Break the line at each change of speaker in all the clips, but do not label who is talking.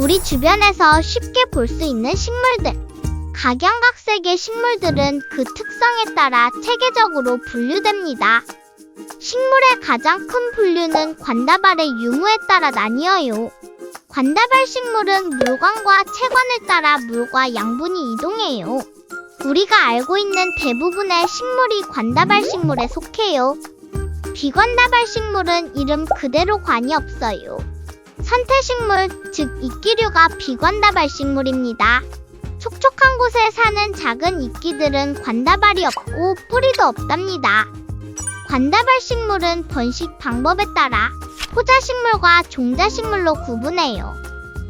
우리 주변에서 쉽게 볼 수 있는 식물들. 각양각색의 식물들은 그 특성에 따라 체계적으로 분류됩니다. 식물의 가장 큰 분류는 관다발의 유무에 따라 나뉘어요. 관다발 식물은 물광과 체관을 따라 물과 양분이 이동해요. 우리가 알고 있는 대부분의 식물이 관다발 식물에 속해요. 비관다발 식물은 이름 그대로 관이 없어요. 선태식물, 즉 이끼류가 비관다발 식물입니다. 촉촉한 곳에 사는 작은 이끼들은 관다발이 없고 뿌리도 없답니다. 관다발 식물은 번식 방법에 따라 포자식물과 종자식물로 구분해요.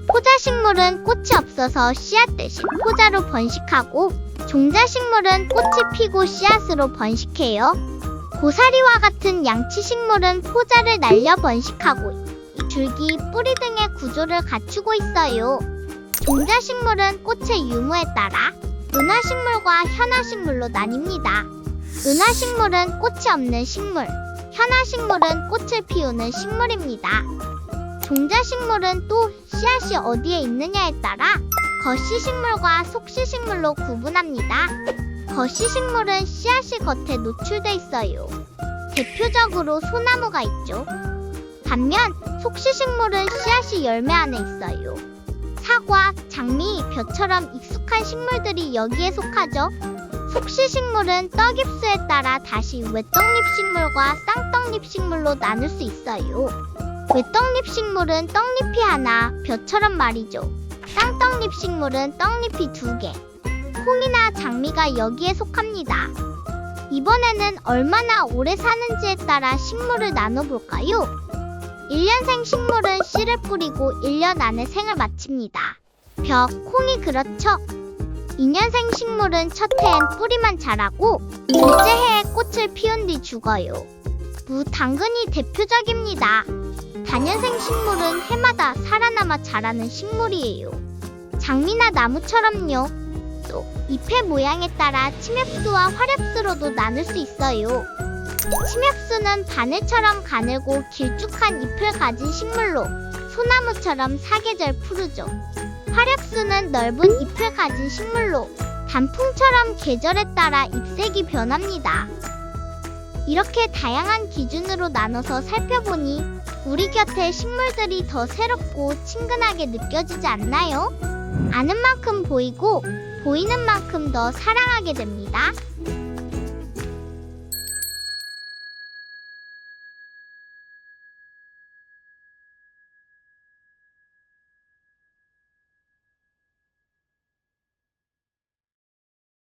포자식물은 꽃이 없어서 씨앗 대신 포자로 번식하고 종자식물은 꽃이 피고 씨앗으로 번식해요. 고사리와 같은 양치식물은 포자를 날려 번식하고 줄기, 뿌리 등의 구조를 갖추고 있어요. 종자식물은 꽃의 유무에 따라 은하식물과 현하식물로 나뉩니다. 은하식물은 꽃이 없는 식물, 현하식물은 꽃을 피우는 식물입니다. 종자식물은 또 씨앗이 어디에 있느냐에 따라 거시식물과 속시식물로 구분합니다. 거시식물은 씨앗이 겉에 노출돼 있어요. 대표적으로 소나무가 있죠. 반면 속시식물은 씨앗이 열매 안에 있어요. 사과, 장미, 벼처럼 익숙한 식물들이 여기에 속하죠. 속시식물은 떡잎수에 따라 다시 외떡잎식물과 쌍떡잎식물로 나눌 수 있어요. 외떡잎식물은 떡잎이 하나, 벼처럼 말이죠. 쌍떡잎식물은 떡잎이 두 개. 콩이나 장미가 여기에 속합니다. 이번에는 얼마나 오래 사는지에 따라 식물을 나눠볼까요? 1년생 식물은 씨를 뿌리고 1년 안에 생을 마칩니다. 벼, 콩이 그렇죠. 2년생 식물은 첫 해엔 뿌리만 자라고 둘째 해에 꽃을 피운 뒤 죽어요. 무, 당근이 대표적입니다. 다년생 식물은 해마다 살아남아 자라는 식물이에요. 장미나 나무처럼요. 또 잎의 모양에 따라 침엽수와 화렵수로도 나눌 수 있어요. 침엽수는 바늘처럼 가늘고 길쭉한 잎을 가진 식물로 소나무처럼 사계절 푸르죠. 화렵수는 넓은 잎을 가진 식물로 단풍처럼 계절에 따라 잎색이 변합니다. 이렇게 다양한 기준으로 나눠서 살펴보니 우리 곁에 식물들이 더 새롭고 친근하게 느껴지지 않나요? 아는 만큼 보이고 보이는 만큼 더 사랑하게 됩니다.